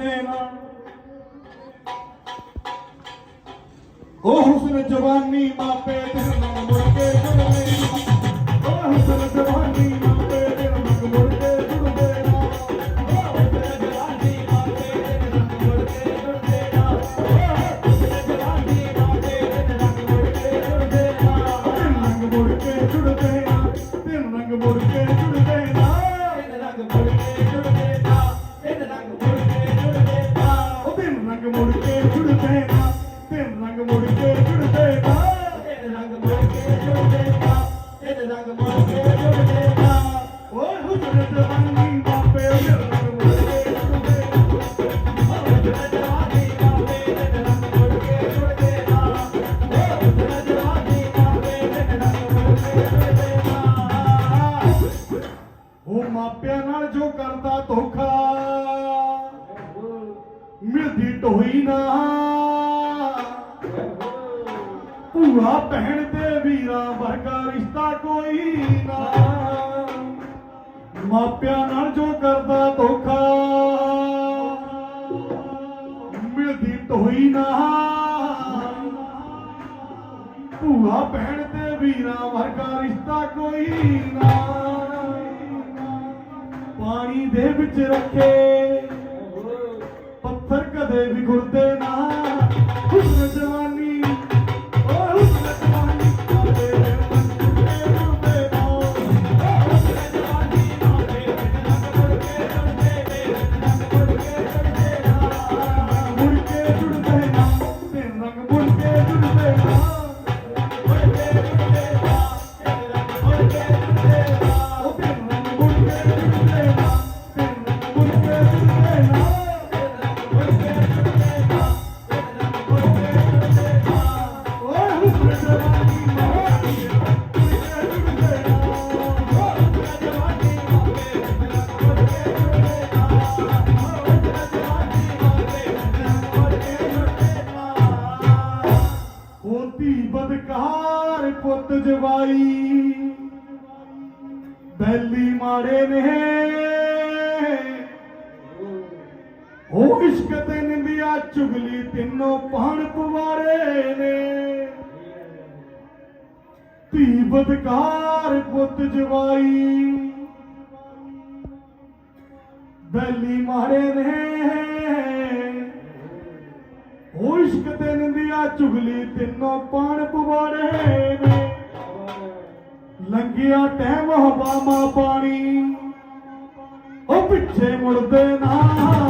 ਦੇਣਾ ਉਹ ਹੁਸਨ ਜਵਾਨੀ ਮਾਪੇ ਤੇ ਮੁੜ ਨਾਲ ਜੋ ਕਰਦਾ ਧੋਖਾ, ਮਿਲਦੀ ਢੋਈ ਨਾ। ਭੂਆ ਭੈਣ ਤੇ ਵੀਰਾ ਵਰਗਾ ਰਿਸ਼ਤਾ ਕੋਈ ਨਾ। ਮਾਪਿਆਂ ਨਾਲ ਜੋ ਕਰਦਾ ਧੋਖਾ, ਮਿਲਦੀ ਢੋਈ ਨਾ। ਭੂਆ ਭੈਣ ਤੇ ਵੀਰਾ ਵਰਗਾ ਰਿਸ਼ਤਾ ਕੋਈ ਨਾ। temperature, care. ਧੀ ਬਦਕਾਰ ਪੁੱਤ ਜਵਾਈ। ਬੈਲੀ ਮਾੜੇ ਨੇ। ਉਹ ਇਸ਼ਕ ਤੇ ਨਿੰਦਿਆ, ਚੁਗਲੀ ਤਿੰਨੋਂ ਪਹਣ ਪਵਾਰੇ ਨੇ। ਧੀ ਬਦਕਾਰ ਪੁੱਤ ਜਵਾਈ। ਬੈਲੀ ਮਾੜੇ ਨੇ। ਮੁਸ਼ਕ ਤੇ ਨਿੰਦਿਆ, ਚੁਗਲੀ ਤਿੰਨੋਂ ਪਾਣ ਪਵਾੜੇ ਨੇ। ਲੰਗਿਆ ਟਹਿ ਮਹਬਾਮਾ ਪਾਣੀ, ਉਹ ਪਿੱਛੇ ਮੁੜਦੇ ਨਾ।